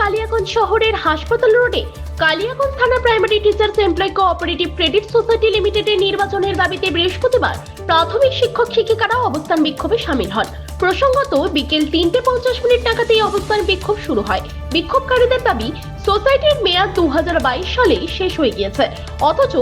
কালিয়াগঞ্জ শহরের হাসপাতাল রোডে কালিয়াগঞ্জ থানা primary teachers employ cooperative credit society লিমিটেডের নির্বাচনের দাবিতে বৃহস্পতিবার প্রাথমিক শিক্ষক শিক্ষিকারা অবস্থান বিক্ষোভে সামিল হন। প্রসঙ্গত, বিকেল তিনটে পঞ্চাশ মিনিট নাগাদ এই অবস্থান বিক্ষোভ শুরু হয়। বিক্ষোভকারীদের দাবি, সোসাইটির মেয়াদ দু সালেই শেষ হয়ে গিয়েছে। অথচ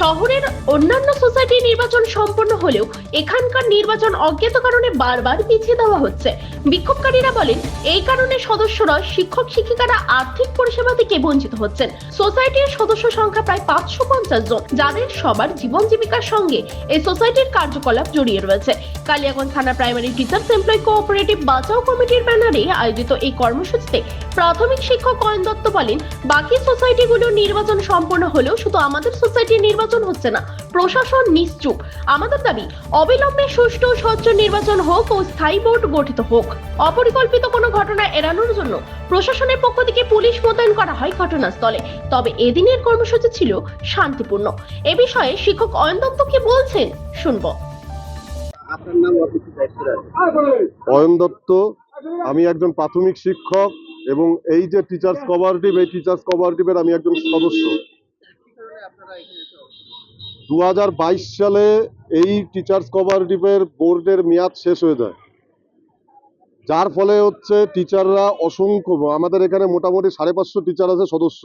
শহরের অন্যান্য সোসাইটির নির্বাচন সম্পন্ন হলেও এখানকার নির্বাচন অজ্ঞাত কারণে বারবার পিছিয়ে দেওয়া হচ্ছে। বিক্ষোভকারীরা বলেন, এই কারণে সদস্যরা শিক্ষক, শিক্ষিকারা আর্থিক পরিষেবা থেকে বঞ্চিত হচ্ছেন। সোসাইটির সদস্য সংখ্যা প্রায় পাঁচশো পঞ্চাশ জন, যাদের সবার জীবন জীবিকার সঙ্গে এই সোসাইটির কার্যকলাপ জড়িয়ে রয়েছে। কালিয়াগঞ্জ থানা প্রাইমারি টিচার্স এমপ্লয় কোঅপারেটিভ বাঁচাও কমিটির ব্যানারে আয়োজিত এই কর্মসূচিতে প্রাথমিক শিক্ষক দত্ত বলেন, বাকি সোসাইটিগুলোর নির্বাচন সম্পন্ন হলেও শুধু আমাদের সোসাইটির নির্বাচন হচ্ছে না, প্রশাসন নিশ্চুপ। আমাদের দাবি, অবিলম্বে সুষ্ঠু, স্বচ্ছ নির্বাচন হোক ও স্থায়ী বোর্ড গঠিত হোক। অপরিকল্পিত কোনো ঘটনা এড়ানোর জন্য প্রশাসনের পক্ষ থেকে পুলিশ মোতায়েন করা হয় ঘটনাস্থলে। তবে এদিনের কর্মসূচি ছিল শান্তিপূর্ণ। এ বিষয়ে শিক্ষক অয়ন দত্ত কি বলছেন, শুনব। অয়ন দত্ত, আমি একজন প্রাথমিক শিক্ষক এবং এই যে টিচার্স কোঅপারেটিভ এই টিচার্স কোঅপারেটিভের আমি একজন সদস্য। দু সালে এই টিচার্স কোঅপারেটিভের বোর্ডের মেয়াদ শেষ হয়ে যায়। যার ফলে হচ্ছে টিচাররা অসংখ্য, আমাদের এখানে মোটামুটি সাড়ে পাঁচশো টিচার আছে সদস্য।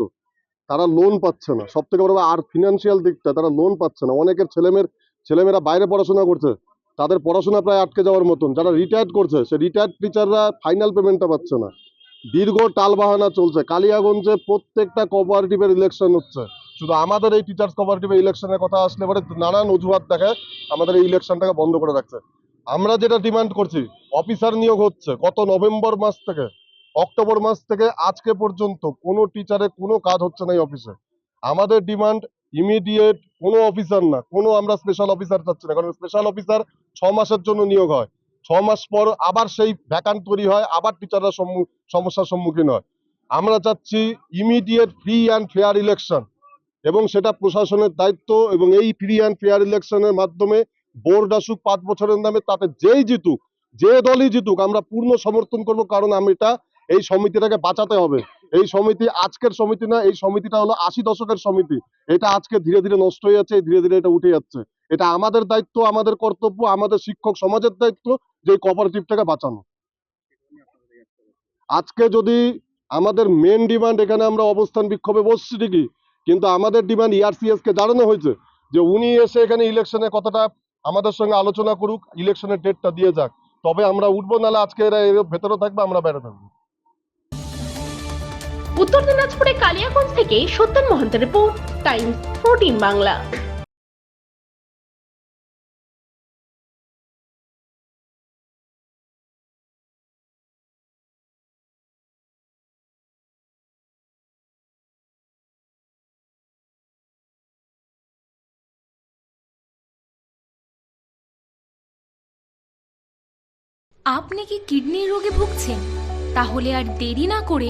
তারা লোন পাচ্ছে না। সব থেকে বড় আর ফিনান্সিয়াল দিকটা, তারা লোন পাচ্ছে না। অনেকের ছেলেমেয়ের, ছেলেমেয়েরা বাইরে পড়াশোনা করছে। তাদের পড়াশোনা প্রায় আটকে যাওয়ার মতন। যারা রিটায়ার্ড করছে, সে রিটায়ার্ড টিচাররা ফাইনাল পেমেন্টটা পাচ্ছে না। দীর্ঘ টালবাহানা চলছে। কালিয়াগঞ্জে প্রত্যেকটা কোঅপারেটিভের ইলেকশন হচ্ছে। শুধু আমাদের এই টিচার্স কোঅপারেটিভের ইলেকশনের কথা আসলে পরে নানান অজুহাত দেখায় আমাদের এই ইলেকশনটাকে বন্ধ করে রাখছে। আমরা যেটা ডিমান্ড করছি অফিসার নিয়োগ হচ্ছে গত নভেম্বর মাস থেকে। অক্টোবর মাস থেকে আজকে পর্যন্ত কোনো টিচারে কোনো কাজ হচ্ছে না এই অফিসে আমাদের ডিমান্ড ইমিডিয়েট কোনো অফিসার না, কোনো আমরা স্পেশাল অফিসার চাচ্ছি না, কারণ স্পেশাল অফিসার ছ মাসের জন্য নিয়োগ হয়। ছ মাস পর আবার সেই ভ্যাকান্ট তৈরি হয়, আবার টিচাররা সমস্যার সম্মুখীন হয়। আমরা চাচ্ছি immediate free and fair election এবং সেটা প্রশাসনের দায়িত্ব এবং এই ফ্রি অ্যান্ড ফেয়ার ইলেকশনের মাধ্যমে বোর্ড আসুক, পাঁচ বছরের নামে তাতে যেই জিতুক, যে দলই জিতুক, আমরা পূর্ণ সমর্থন করব কারণ আমি এটা এই সমিতিটাকে বাঁচাতে হবে। এই সমিতি আজকের সমিতি না, এই সমিতিটা হলো আশি দশকের সমিতি। এটা আজকে ধীরে ধীরে নষ্ট হয়ে যাচ্ছে, ধীরে ধীরে এটা উঠে যাচ্ছে। এটা আমাদের দায়িত্ব, আমাদের কর্তব্য, আমাদের শিক্ষক সমাজের দায়িত্ব যে কোঅপারেটিভটাকে বাঁচানো। আজকে যদি আমাদের মেন ডিমান্ড এখানে আমরা অবস্থান বিক্ষোভে বসছি ঠিকই, কিন্তু আমাদের ডিমান্ড ইআরসিএস কে জানানো হয়েছে যে উনি এসে এখানে ইলেকশনের কথাটা আমাদের সঙ্গে আলোচনা করুক ইলেকশনের ডেটটা দিয়ে যাক। তবে আমরা উঠবো, নাহলে আজকে এরা এর ভেতরে থাকবে, আমরা বাইরে থাকব। উত্তর দিনাজপুরে কালিয়াগঞ্জ থেকে সত্যেন মহন্তের রিপোর্ট, টাইমস ফোরটিন বাংলা। আপনি কি কিডনি রোগে ভুগছেন? তাহলে আর দেরি না করে